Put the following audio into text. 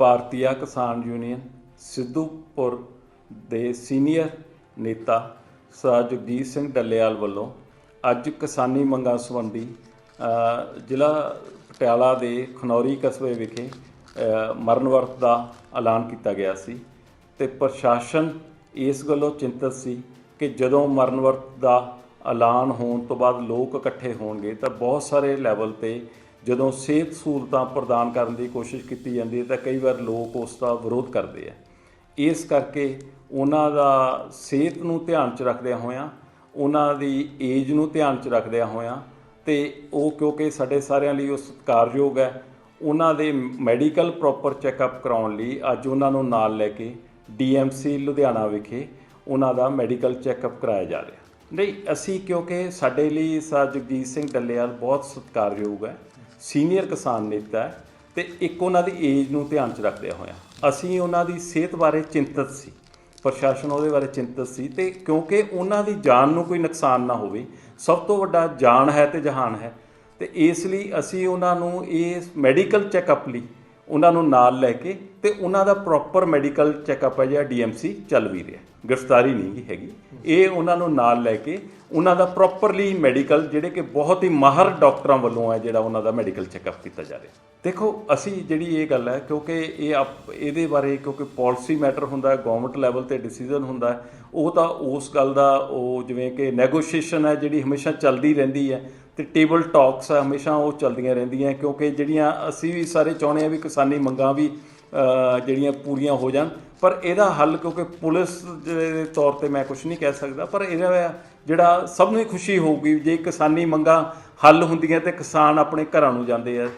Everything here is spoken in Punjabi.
ਭਾਰਤੀਆ ਕਿਸਾਨ ਯੂਨੀਅਨ, ਸਿੱਧੂਪੁਰ ਦੇ ਸੀਨੀਅਰ ਨੇਤਾ ਸਰ ਜਗਜੀਤ ਸਿੰਘ ਡੱਲੇਵਾਲ ਵੱਲੋਂ ਅੱਜ ਕਿਸਾਨੀ ਮੰਗਾਂ ਸੰਬੰਧੀ ਜ਼ਿਲ੍ਹਾ ਪਟਿਆਲਾ ਦੇ ਖਨੌਰੀ ਕਸਬੇ ਵਿਖੇ ਮਰਨ ਵਰਤ ਦਾ ਐਲਾਨ ਕੀਤਾ ਗਿਆ ਸੀ ਤੇ ਪ੍ਰਸ਼ਾਸਨ ਇਸ ਗੱਲੋਂ ਚਿੰਤਤ ਸੀ ਕਿ ਜਦੋਂ ਮਰਨ ਵਰਤ ਦਾ ਐਲਾਨ ਹੋਣ ਤੋਂ ਬਾਅਦ ਲੋਕ ਇਕੱਠੇ ਹੋਣਗੇ ਤਾਂ ਬਹੁਤ ਸਾਰੇ ਲੈਵਲ ਤੇ ਜਦੋਂ ਸਿਹਤ ਸਹੂਲਤਾਂ ਪ੍ਰਦਾਨ ਕਰਨ ਦੀ ਕੋਸ਼ਿਸ਼ ਕੀਤੀ ਜਾਂਦੀ ਹੈ ਤਾਂ ਕਈ ਵਾਰ ਲੋਕ ਉਸ ਦਾ ਵਿਰੋਧ ਕਰਦੇ ਆ। ਇਸ ਕਰਕੇ ਉਹਨਾਂ ਦਾ ਸਿਹਤ ਨੂੰ ਧਿਆਨ 'ਚ ਰੱਖਦਿਆਂ ਹੋਇਆਂ, ਉਹਨਾਂ ਦੀ ਏਜ ਨੂੰ ਧਿਆਨ 'ਚ ਰੱਖਦਿਆਂ ਹੋਇਆਂ ਤੇ ਉਹ ਕਿਉਂਕਿ ਸਾਡੇ ਸਾਰਿਆਂ ਲਈ ਉਹ ਸਤਿਕਾਰਯੋਗ ਹੈ, ਉਹਨਾਂ ਦੇ ਮੈਡੀਕਲ ਪ੍ਰੋਪਰ ਚੈੱਕਅਪ ਕਰਾਉਣ ਲਈ ਅੱਜ ਉਹਨਾਂ ਨੂੰ ਨਾਲ ਲੈ ਕੇ ਡੀਐਮਸੀ ਲੁਧਿਆਣਾ ਵਿਖੇ ਉਹਨਾਂ ਦਾ ਮੈਡੀਕਲ ਚੈੱਕਅਪ ਕਰਾਇਆ ਜਾ ਰਿਹਾ। ਨਹੀਂ, ਅਸੀਂ ਕਿਉਂਕਿ ਸਾਡੇ ਲਈ ਸਰ ਜਗਜੀਤ ਸਿੰਘ ਡੱਲੇਵਾਲ ਬਹੁਤ ਸਤਿਕਾਰਯੋਗ ਹੈ। ਸੀਨੀਅਰ ਕਿਸਾਨ ਨੇਤਾ ਹੈ ਤੇ ਇੱਕ ਉਹਨਾਂ ਦੀ ਏਜ ਨੂੰ ਧਿਆਨ 'ਚ ਰੱਖਦਿਆਂ ਹੋਇਆਂ। ਅਸੀਂ ਉਹਨਾਂ ਦੀ ਸਿਹਤ ਬਾਰੇ ਚਿੰਤਤ ਸੀ, ਪ੍ਰਸ਼ਾਸਨ ਉਹਦੇ ਬਾਰੇ ਚਿੰਤਤ ਸੀ ਤੇ ਕਿਉਂਕਿ ਉਹਨਾਂ ਦੀ ਜਾਨ ਨੂੰ ਕੋਈ ਨੁਕਸਾਨ ਨਾ ਹੋਵੇ, ਸਭ ਤੋਂ ਵੱਡਾ ਜਾਨ ਹੈ ਤੇ ਜਹਾਨ ਹੈ। ਤੇ ਇਸ ਲਈ ਅਸੀਂ ਉਹਨਾਂ ਨੂੰ ਇਹ ਮੈਡੀਕਲ ਚੈੱਕਅਪ ਲਈ ਉਹਨਾਂ ਨੂੰ ਨਾਲ ਲੈ ਕੇ ਤੇ ਉਹਨਾਂ ਦਾ ਪ੍ਰੋਪਰ ਮੈਡੀਕਲ ਚੈੱਕਅਪ ਹੈ ਜਿਹੜਾ ਡੀਐਮਸੀ ਚੱਲ ਵੀ ਰਿਹਾ। ਗ੍ਰਿਫਤਾਰੀ ਨਹੀਂ ਹੈਗੀ। ਇਹ ਉਹਨਾਂ ਨੂੰ ਨਾਲ ਲੈ ਕੇ ਉਹਨਾਂ ਦਾ ਪ੍ਰੋਪਰਲੀ ਮੈਡੀਕਲ ਜਿਹੜੇ ਕਿ ਬਹੁਤ ਹੀ ਮਾਹਰ ਡਾਕਟਰਾਂ ਵੱਲੋਂ ਹੈ ਜਿਹੜਾ ਉਹਨਾਂ ਦਾ ਮੈਡੀਕਲ ਚੈੱਕਅਪ ਕੀਤਾ ਜਾ ਰਿਹਾ। ਦੇਖੋ, ਅਸੀਂ ਜਿਹੜੀ ਇਹ ਗੱਲ ਹੈ, ਕਿਉਂਕਿ ਇਹ ਆਪ- ਇਹਦੇ ਬਾਰੇ ਕਿਉਂਕਿ ਪਾਲਿਸੀ ਮੈਟਰ ਹੁੰਦਾ ਹੈ ਗਵਰਨਮੈਂਟ ਲੈਵਲ ਤੇ ਡਿਸੀਜਨ ਹੁੰਦਾ ਉਹ ਤਾਂ ਉਸ ਗੱਲ ਦਾ ਉਹ ਜਿਵੇਂ ਕਿ ਨੈਗੋਸ਼ੀਏਸ਼ਨ ਹੈ ਜਿਹੜੀ ਹਮੇਸ਼ਾ ਚੱਲਦੀ ਰਹਿੰਦੀ ਹੈ। ਤੇ ਟੇਬਲ ਟਾਕਸ ਹਮੇਸ਼ਾ ਉਹ ਚੱਲਦੀਆਂ ਰਹਿੰਦੀਆਂ ਕਿਉਂਕਿ ਜਿਹੜੀਆਂ ਅਸੀਂ ਵੀ ਸਾਰੇ ਚਾਹੁੰਦੇ ਹਾਂ ਵੀ ਕਿਸਾਨੀ ਮੰਗਾਂ ਵੀ ਜਿਹੜੀਆਂ ਪੂਰੀਆਂ ਹੋ ਜਾਣ। ਪਰ ਇਹਦਾ ਹੱਲ ਕਿਉਂਕਿ ਪੁਲਿਸ ਦੇ ਤੌਰ ਤੇ ਮੈਂ ਕੁਝ ਨਹੀਂ ਕਹਿ ਸਕਦਾ, ਪਰ ਇਹਦਾ ਜਿਹੜਾ ਸਭ ਨੂੰ ਹੀ ਖੁਸ਼ੀ ਹੋਊਗੀ, ਜੇ ਕਿਸਾਨੀ ਮੰਗਾਂ ਹੱਲ ਹੁੰਦੀਆਂ ਤੇ ਕਿਸਾਨ ਆਪਣੇ ਘਰਾਂ ਨੂੰ ਜਾਂਦੇ ਆ।